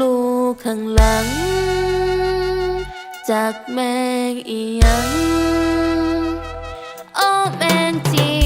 ลูข้างหลัง จากแม่อีหยังโอ้แมนจี